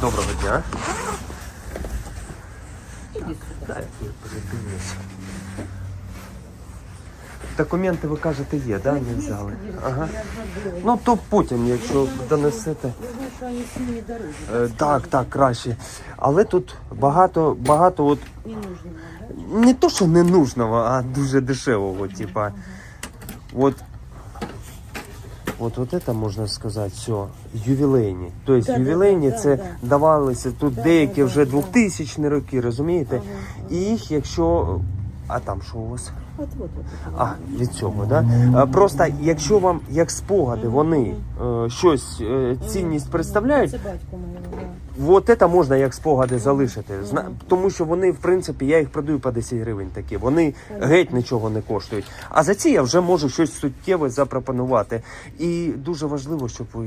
Доброго дня. Я передивлюсь. Документи ви кажете є, да? Не взяли. Ага. Ну то потім, якщо донесете. Е, Так, так, краще. Але тут багато, багато от Не то, що ненужного, а дуже дешевого, типа. Вот, от, от це можна сказати, все, ювілейні. Тобто Да, ювілейні да, це да. давалися тут Да, деякі да, вже да. 2000 роки, розумієте? Ага, І їх, якщо. А там що у вас? От, от, от. А, від цього, да? Просто якщо вам як спогади вони е, щось е, цінність представляють, Це батько моєго. От це можна як спогади залишити. Зна... Тому що вони, в принципі, я їх продаю по 10 гривень такі. Вони геть нічого не коштують. А за ці я вже можу щось суттєве запропонувати. І дуже важливо, щоб ви